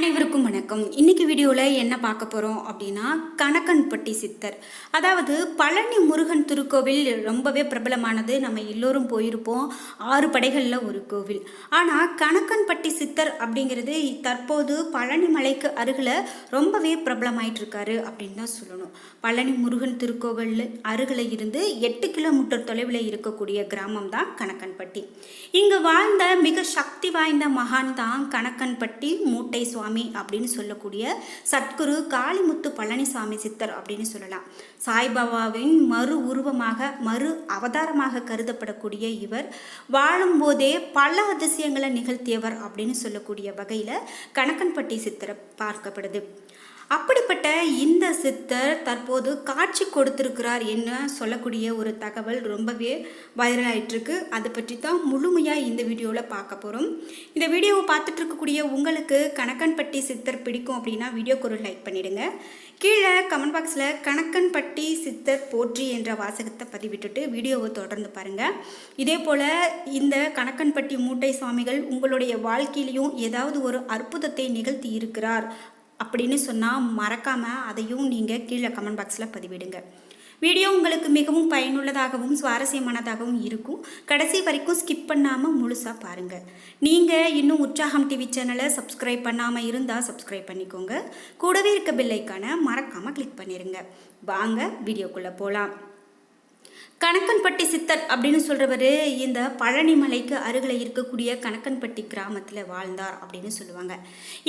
அனைவருக்கும் வணக்கம். இன்னைக்கு வீடியோவில் என்ன பார்க்க போகிறோம் அப்படின்னா கணக்கன்பட்டி சித்தர். அதாவது பழனி முருகன் திருக்கோவில் ரொம்பவே பிரபலமானது. நம்ம எல்லோரும் போயிருப்போம். ஆறு படைகளில் ஒரு கோவில். ஆனால் கணக்கன்பட்டி சித்தர் அப்படிங்கிறது தற்போது பழனி மலைக்கு அருகில் ரொம்பவே பிரபலமாயிட்டு இருக்காரு அப்படின்னு தான் சொல்லணும். பழனி முருகன் திருக்கோவில் அருகில் இருந்து எட்டு கிலோமீட்டர் தொலைவில் இருக்கக்கூடிய கிராமம் தான் கணக்கன்பட்டி இங்கு வாழ்ந்த மிக சக்தி வாய்ந்த மகான் தான் கணக்கன்பட்டி மூட்டை சுவாமி. அப்படின்னு சொல்லக்கூடிய சத்குரு காளிமுத்து பழனிசாமி சித்தர் அப்படின்னு சொல்லலாம். சாய்பாபாவின் மறு உருவமாக மறு அவதாரமாக கருதப்படக்கூடிய இவர் வாழும்போதே பல அதிசயங்களை நிகழ்த்தியவர் அப்படின்னு சொல்லக்கூடிய வகையில் கணக்கன்பட்டி சித்தரை பார்க்கப்படுது. அப்படிப்பட்ட இந்த சித்தர் தற்போது காட்சி கொடுத்திருக்கிறார் என்ன சொல்லக்கூடிய ஒரு தகவல் ரொம்பவே வைரல் ஆயிட்டிருக்கு அதை பற்றி தான் முழுமையாக இந்த வீடியோவில் பார்க்க போகிறோம். இந்த வீடியோவை பார்த்துட்டு இருக்கக்கூடிய உங்களுக்கு கணக்கன்பட்டி சித்தர் பிடிக்கும் அப்படின்னா வீடியோக்கு ஒரு லைக் பண்ணிடுங்க. கீழே கமெண்ட் பாக்ஸில் கணக்கன்பட்டி சித்தர் போற்றி என்ற வாசகத்தை பதிவிட்டுட்டு வீடியோவை தொடர்ந்து பாருங்கள் இதே போல் இந்த கணக்கன்பட்டி மூட்டை சுவாமிகள் உங்களுடைய வாழ்க்கையிலையும் ஏதாவது ஒரு அற்புதத்தை நிகழ்த்தி இருக்கிறார் அப்படின்னு சொன்னால் மறக்காமல் அதையும் நீங்கள் கீழே கமெண்ட் பாக்ஸில் பதிவிடுங்க. வீடியோ உங்களுக்கு மிகவும் பயனுள்ளதாகவும் சுவாரஸ்யமானதாகவும் இருக்கும். கடைசி வரைக்கும் ஸ்கிப் பண்ணாமல் முழுசாக பாருங்கள் நீங்கள் இன்னும் உற்சாகம் டிவி சேனலை சப்ஸ்கிரைப் பண்ணாமல் இருந்தால் சப்ஸ்கிரைப் பண்ணிக்கோங்க. கூடவே இருக்க பில்லைக்கான மறக்காமல் கிளிக் பண்ணிடுங்க வாங்க வீடியோக்குள்ளே போகலாம் கணக்கன்பட்டி சித்தர் அப்படின்னு சொல்கிறவர் இந்த பழனி மலைக்கு அருகில் இருக்கக்கூடிய கணக்கன்பட்டி கிராமத்தில் வாழ்ந்தார் அப்படின்னு சொல்லுவாங்க.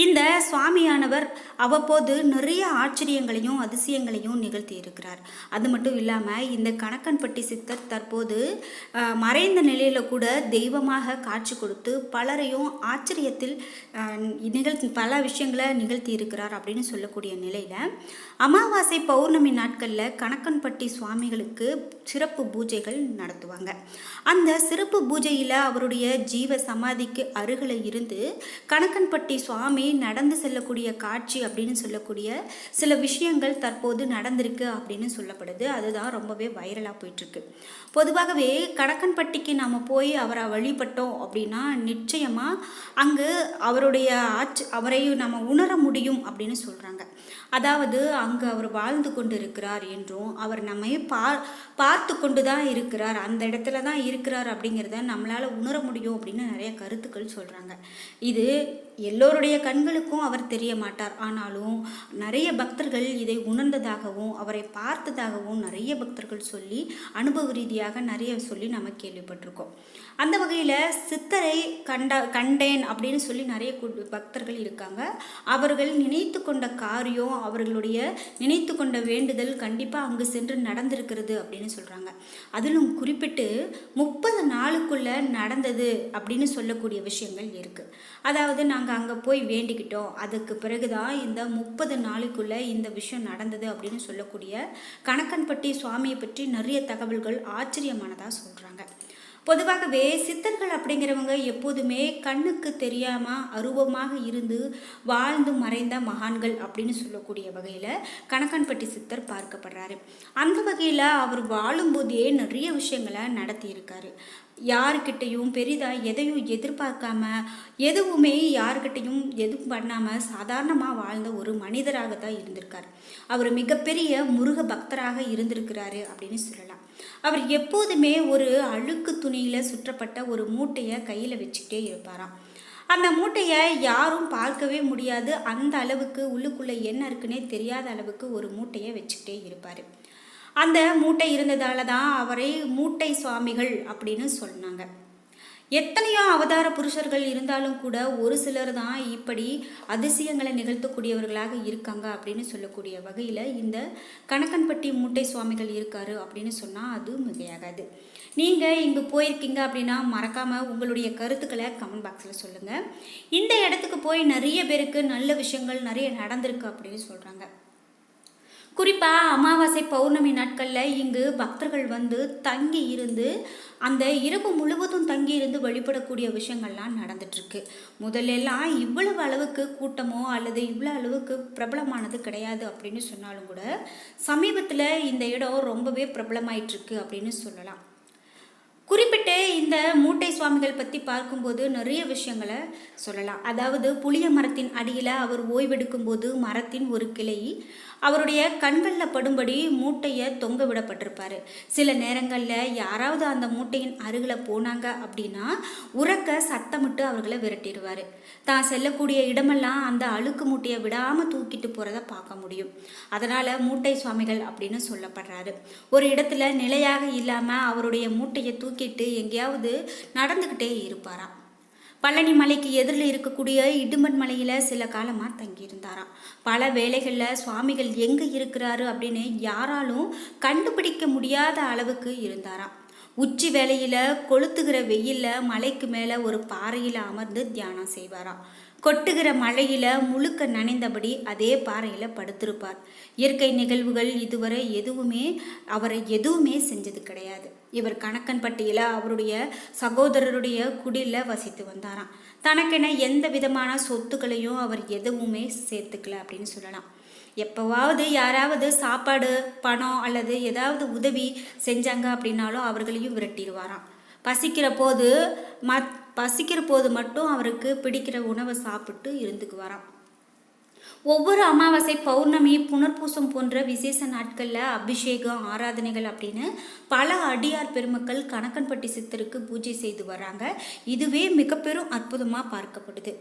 இந்த சுவாமியானவர் அவ்வப்போது நிறைய ஆச்சரியங்களையும் அதிசயங்களையும் நிகழ்த்தி இருக்கிறார். அது மட்டும் இல்லாமல் இந்த கணக்கன்பட்டி சித்தர் தற்போது மறைந்த நிலையில் கூட தெய்வமாக காட்சி கொடுத்து பலரையும் ஆச்சரியத்தில் நிகழ்த்தி பல விஷயங்களை நிகழ்த்தி இருக்கிறார் அப்படின்னு சொல்லக்கூடிய நிலையில் அமாவாசை பௌர்ணமி நாட்களில் கணக்கன்பட்டி சுவாமிகளுக்கு சிறப்பு பூஜைகள் நடத்துவாங்க. அந்த சிறப்பு பூஜையில் அவருடைய ஜீவ சமாதிக்கு அருகில் இருந்து கணக்கன்பட்டி சுவாமி நடந்து செல்லக்கூடிய காட்சி அப்படின்னு சொல்லக்கூடிய சில விஷயங்கள் தற்போது நடந்திருக்கு அப்படின்னு சொல்லப்படுது. அதுதான் ரொம்பவே வைரலாக போயிட்டுருக்கு. பொதுவாகவே கணக்கன்பட்டிக்கு நாம் போய் அவரை வழிபட்டோம் அப்படின்னா நிச்சயமாக அங்கு அவருடைய ஆட்சி அவரை நம்ம உணர முடியும் அப்படின்னு சொல்கிறாங்க அதாவது அங்கு அவர் வாழ்ந்து கொண்டு இருக்கிறார் என்றும் அவர் நம்மை பா பார்த்து கொண்டு தான் இருக்கிறார். அந்த இடத்துல தான் இருக்கிறார் அப்படிங்கிறத நம்மளால் உணர முடியும் அப்படின்னு நிறைய கருத்துக்கள் சொல்கிறாங்க இது எல்லோருடைய கண்களுக்கும் அவர் தெரிய மாட்டார் ஆனாலும் நிறைய பக்தர்கள் இதை உணர்ந்ததாகவும் அவரை பார்த்ததாகவும் நிறைய பக்தர்கள் சொல்லி அனுபவ ரீதியாக நிறைய சொல்லி நம்ம கேள்விப்பட்டிருக்கோம். அந்த வகையில் சித்தரை கண்ட கண்டேன் அப்படின்னு சொல்லி நிறைய பக்தர்கள் இருக்காங்க. அவர்கள் நினைத்து கொண்ட காரியம் அவர்களுடைய நினைத்து கொண்ட வேண்டுதல் கண்டிப்பாக அங்கு சென்று நடந்திருக்கிறது அப்படின்னு சொல்கிறாங்க அதிலும் குறிப்பிட்டு முப்பது நாளுக்குள்ளே நடந்தது அப்படின்னு சொல்லக்கூடிய விஷயங்கள் இருக்குது அதாவது நான் நாங்கள் அங்கே போய் வேண்டிக்கிட்டோம். அதுக்கு பிறகுதான் இந்த முப்பது நாளுக்குள்ளே இந்த விஷயம் நடந்தது அப்படின்னு சொல்லக்கூடிய கணக்கன்பட்டி சுவாமியை பற்றி நிறைய தகவல்கள் ஆச்சரியமானதாக சொல்கிறாங்க பொதுவாகவே சித்தர்கள் அப்படிங்கிறவங்க எப்போதுமே கண்ணுக்கு தெரியாமல் அருவமாக இருந்து வாழ்ந்து மறைந்த மகான்கள் அப்படின்னு சொல்லக்கூடிய வகையில் கணக்கன்பட்டி சித்தர் பார்க்கப்படுறாரு. அந்த வகையில் அவர் வாழும்போதே நிறைய விஷயங்களை நடத்தியிருக்காரு. யாருக்கிட்டையும் பெரிதாக எதையும் எதிர்பார்க்காம எதுவுமே யாருக்கிட்டையும் எதுவும் பண்ணாமல் சாதாரணமாக வாழ்ந்த ஒரு மனிதராக தான் இருந்திருக்கார். அவர் மிகப்பெரிய முருக பக்தராக இருந்திருக்கிறாரு அப்படின்னு சொல்லலாம். அவர் எப்போதுமே ஒரு அழுக்கு துணியில் சுற்றப்பட்ட ஒரு மூட்டையை கையில் வச்சுக்கிட்டே இருப்பாராம். அந்த மூட்டையை யாரும் பார்க்கவே முடியாது. அந்த அளவுக்கு உள்ளுக்குள்ளே என்ன இருக்குன்னே தெரியாத அளவுக்கு ஒரு மூட்டையை வச்சுக்கிட்டே இருப்பார். அந்த மூட்டை இருந்ததால தான் அவரை மூட்டை சுவாமிகள் அப்படின்னு சொன்னாங்க. எத்தனையோ அவதார புருஷர்கள் இருந்தாலும் கூட ஒரு சிலர் தான் இப்படி அதிசயங்களை நிகழ்த்தக்கூடியவர்களாக இருக்காங்க அப்படின்னு சொல்லக்கூடிய வகையில் இந்த கணக்கன்பட்டி மூட்டை சுவாமிகள் இருக்காரு அப்படின்னு சொன்னால் அது மிகையாகாது. நீங்கள் இங்கே போயிருக்கீங்க அப்படின்னா மறக்காமல் உங்களுடைய கருத்துக்களை கமெண்ட் பாக்ஸில் சொல்லுங்கள் இந்த இடத்துக்கு போய் நிறைய பேருக்கு நல்ல விஷயங்கள் நிறைய நடந்திருக்கு அப்படின்னு சொல்கிறாங்க குறிப்பாக அமாவாசை பௌர்ணமி நாட்களில் இங்கு பக்தர்கள் வந்து தங்கி இருந்து அந்த இரவு முழுவதும் தங்கி இருந்து வழிபடக்கூடிய விஷயங்கள்லாம் நடந்துட்டுருக்கு முதல்லலாம் இவ்வளவு அளவுக்கு கூட்டமோ அல்லது இவ்வளோ அளவுக்கு பிரபலமானது கிடையாது அப்படின்னு சொன்னாலும் கூட சமீபத்தில் இந்த இடம் ரொம்பவே பிரபலமாயிட்டிருக்கு அப்படின்னு சொல்லலாம். குறிப்பிட்ட இந்த மூட்டை சுவாமிகள் பற்றி பார்க்கும்போது நிறைய விஷயங்களை சொல்லலாம். அதாவது புளிய மரத்தின் அடியில் அவர் ஓய்வெடுக்கும்போது மரத்தின் ஒரு கிளை அவருடைய கண்களில் படும்படி மூட்டையை தொங்க விடப்பட்டிருப்பாரு. சில நேரங்களில் யாராவது அந்த மூட்டையின் அருகில் போனாங்க அப்படின்னா உறக்க சத்தமிட்டு அவர்களை விரட்டிடுவார். தான் செல்லக்கூடிய இடமெல்லாம் அந்த அழுக்கு மூட்டையை விடாமல் தூக்கிட்டு போகிறத பார்க்க முடியும். அதனால் மூட்டை சுவாமிகள் அப்படின்னு சொல்லப்படுறாரு. ஒரு இடத்துல நிலையாக இல்லாமல் அவருடைய மூட்டையை தூக்கிட்டு எங்கேயாவது நடந்துக்கிட்டே இருப்பாராம். பழனி மலைக்கு எதிரில் இருக்கக்கூடிய இடுமன் மலையில் சில காலமாக தங்கியிருந்தாராம். பல வேளைகளில் சுவாமிகள் எங்கே இருக்கிறாரு அப்படின்னு யாராலும் கண்டுபிடிக்க முடியாத அளவுக்கு இருந்தாராம். உச்சி வேளையில் கொளுத்துகிற வெயிலில் மலைக்கு மேலே ஒரு பாறையில் அமர்ந்து தியானம் செய்வாராம். கொட்டுகிற மழையில் முழுக்க நனைந்தபடி அதே பாறையில் படுத்திருப்பார். இயற்கை நிகழ்வுகள் இதுவரை எதுவுமே அவரை எதுவுமே செஞ்சது கிடையாது. இவர் கணக்கன்பட்டியில் அவருடைய சகோதரருடைய குடியில் வசித்து வந்தாராம். தனக்கென எந்த விதமான சொத்துக்களையும் அவர் எதுவுமே சேர்த்துக்கல அப்படின்னு சொல்லலாம். எப்போவாவது யாராவது சாப்பாடு பணம் அல்லது ஏதாவது உதவி செஞ்சாங்க அப்படின்னாலும் அவர்களையும் விரட்டிடுவாராம். பசிக்கிற போது மத் பசிக்கிற போது மட்டும் அவருக்கு பிடிக்கிற உணவை சாப்பிட்டு இருந்துக்குவாராம். ஒவ்வொரு அமாவாசை பௌர்ணமி புனர்பூசம் போன்ற விசேஷ நாட்களில் அபிஷேகம் ஆராதனைகள் அப்படின்னு பல அடியார் பெருமக்கள் கணக்கன்பட்டி சித்தருக்கு பூஜை செய்து வராங்க. இதுவே மிக பெரும் அற்புதமாக பார்க்கப்படுது.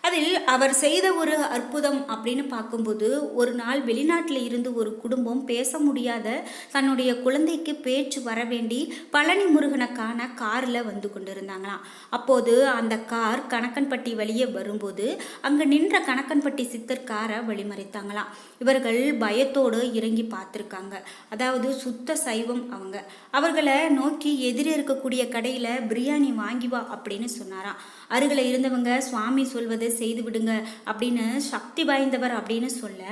அதில் அவர் செய்த ஒரு அற்புதம் அப்படின்னு பார்க்கும்போது ஒரு நாள் வெளிநாட்டில் இருந்து ஒரு குடும்பம் பேச முடியாத தன்னுடைய குழந்தைக்கு பேச்சு வர வேண்டி பழனி முருகனுக்கான காரில் வந்து கொண்டிருந்தாங்களாம். அப்போது அந்த கார் கணக்கன்பட்டி வழியே வரும்போது அங்கே நின்ற கணக்கன்பட்டி சித்தர் காரை வழிமறைத்தாங்களாம். இவர்கள் பயத்தோடு இறங்கி பார்த்துருக்காங்க. அதாவது சுத்த சைவம் அவங்க. அவர்களை நோக்கி எதிரே இருக்கக்கூடிய கடையில் பிரியாணி வாங்கி வா அப்படின்னு சொன்னாராம். அருகில் இருந்தவங்க சுவாமி சொல்வதை செய்து விடுங்க அப்படின்னு சக்தி வாய்ந்தவர் அப்படின்னு சொல்ல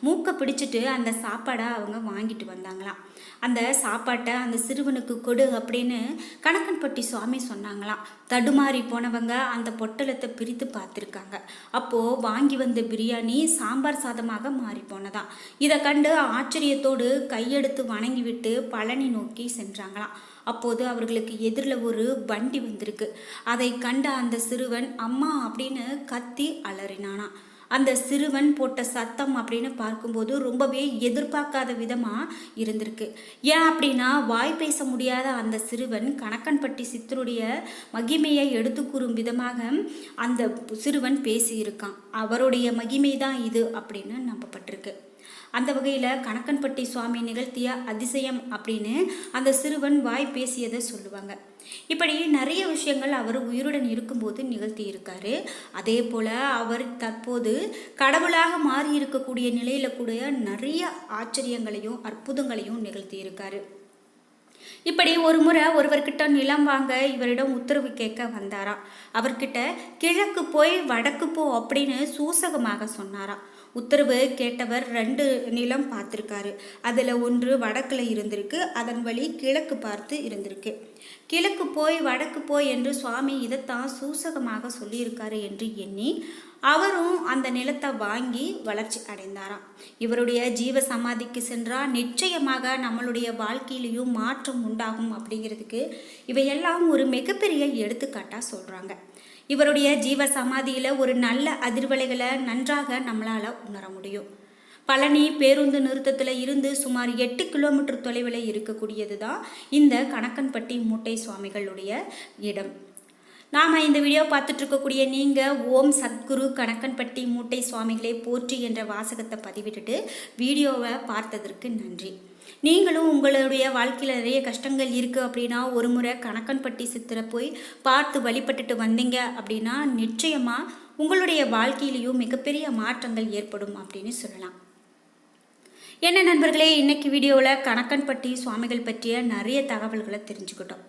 மூக்கை பிடிச்சிட்டு அந்த சாப்பாடை அவங்க வாங்கிட்டு வந்தாங்களாம். அந்த சாப்பாட்டை அந்த சிறுவனுக்கு கொடு அப்படின்னு கணக்கன்பட்டி சுவாமி சொன்னாங்களாம். தடுமாறி போனவங்க அந்த பொட்டலத்தை பிரித்து பார்த்துருக்காங்க. அப்போது வாங்கி வந்த பிரியாணி சாம்பார் சாதமாக மாறி போனதாம். இதை கண்டு ஆச்சரியத்தோடு கையெடுத்து வணங்கிவிட்டு பழனி நோக்கி சென்றாங்களாம். அப்போது அவர்களுக்கு எதிரில் ஒரு வண்டி வந்திருக்கு. அதை கண்ட அந்த சிறுவன் அம்மா அப்படின்னு கத்தி அலறினானா. அந்த சிறுவன் போட்ட சத்தம் அப்படின்னு பார்க்கும்போது ரொம்பவே எதிர்பார்க்காத விதமாக இருந்திருக்கு. ஏன் அப்படின்னா வாய் பேச முடியாத அந்த சிறுவன் கணக்கன்பட்டி சித்தருடைய மகிமையை எடுத்து கூறும் விதமாக அந்த சிறுவன் பேசியிருக்கான். அவருடைய மகிமை தான் இது அப்படின்னு நம்பப்பட்டிருக்கு. அந்த வகையில் கணக்கன்பட்டி சுவாமி நிகழ்த்திய அதிசயம் அப்படின்னு அந்த சிறுவன் வாய் பேசியதை சொல்லுவாங்க. இப்படி நிறைய விஷயங்கள் அவர் உயிருடன் இருக்கும்போது நிகழ்த்தி இருக்காரு அதே போல் அவர் தற்போது கடவுளாக மாறி இருக்கக்கூடிய நிலையில் கூட நிறைய ஆச்சரியங்களையும் அற்புதங்களையும் நிகழ்த்தி இருக்காரு இப்படி ஒரு முறை ஒருவர்கிட்ட நிலம் வாங்க இவரிடம் உத்தரவு கேட்க வந்தாராம். அவர்கிட்ட கிழக்கு போய் வடக்கு போ அப்படின்னு சூசகமாக சொன்னாராம். உத்தரவு கேட்டவர் ரெண்டு நிலம் பார்த்துருக்காரு. அதில் ஒன்று வடக்கில் இருந்திருக்கு அதன் வழி கிழக்கு பார்த்து இருந்திருக்கு. கிழக்கு போய் வடக்கு போய் என்று சுவாமி இதைத்தான் சூசகமாக சொல்லியிருக்காரு என்று எண்ணி அவரும் அந்த நிலத்தை வாங்கி வளர்ச்சி அடைந்தாராம். இவருடைய ஜீவ சமாதிக்கு சென்றால் நிச்சயமாக நம்மளுடைய வாழ்க்கையிலையும் மாற்றம் உண்டாகும் அப்படிங்கிறதுக்கு இவையெல்லாம் ஒரு மிகப்பெரிய எடுத்துக்காட்டாக சொல்கிறாங்க இவருடைய ஜீவ சமாதியில் ஒரு நல்ல அதிர்வலைகளை நன்றாக நம்மளால் உணர முடியும். பழனி பேருந்து நிறுத்தத்தில் இருந்து சுமார் எட்டு கிலோமீட்டர் தொலைவில் இருக்கக்கூடியது தான் இந்த கணக்கன்பட்டி மூட்டை சுவாமிகளுடைய இடம். நாம் இந்த வீடியோ பார்த்துட்ருக்கக்கூடிய நீங்கள் ஓம் சத்குரு கணக்கன்பட்டி மூட்டை சுவாமிகளை போற்றி என்ற வாசகத்தை பதிவிட்டுட்டு வீடியோவை பார்த்ததற்கு நன்றி. நீங்களும் உங்களுடைய வாழ்க்கையில் நிறைய கஷ்டங்கள் இருக்குது அப்படின்னா ஒரு முறை கணக்கன்பட்டி சித்திரை போய் பார்த்து வழிபட்டுட்டு வந்தீங்க அப்படின்னா நிச்சயமாக உங்களுடைய வாழ்க்கையிலையும் மிகப்பெரிய மாற்றங்கள் ஏற்படும் அப்படின்னு சொல்லலாம். என்ன நண்பர்களே இன்னைக்கு வீடியோவில் கணக்கன்பட்டி சுவாமிகள் பற்றிய நிறைய தகவல்களை தெரிஞ்சுக்கிட்டோம்.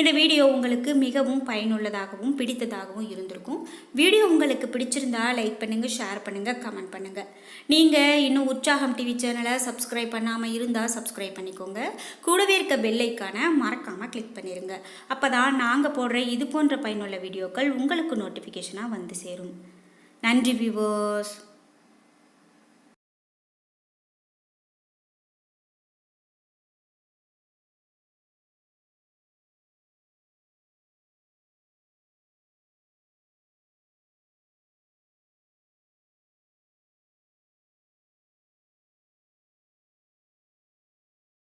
இந்த வீடியோ உங்களுக்கு மிகவும் பயனுள்ளதாகவும் பிடித்ததாகவும் இருந்திருக்கும். வீடியோ உங்களுக்கு பிடிச்சிருந்தா லைக் பண்ணுங்கள் ஷேர் பண்ணுங்கள் கமெண்ட் பண்ணுங்கள் நீங்கள் இன்னும் உற்சாகம் டிவி சேனலை சப்ஸ்கிரைப் பண்ணாமல் இருந்தால் சப்ஸ்கிரைப் பண்ணிக்கோங்க. கூடவே இருக்க பெல்லைக்கான மறக்காமல் கிளிக் பண்ணிடுங்க அப்போ தான் நாங்கள் போடுற இது போன்ற பயனுள்ள வீடியோக்கள் உங்களுக்கு நோட்டிஃபிகேஷனாக வந்து சேரும். நன்றி வியூவர்ஸ்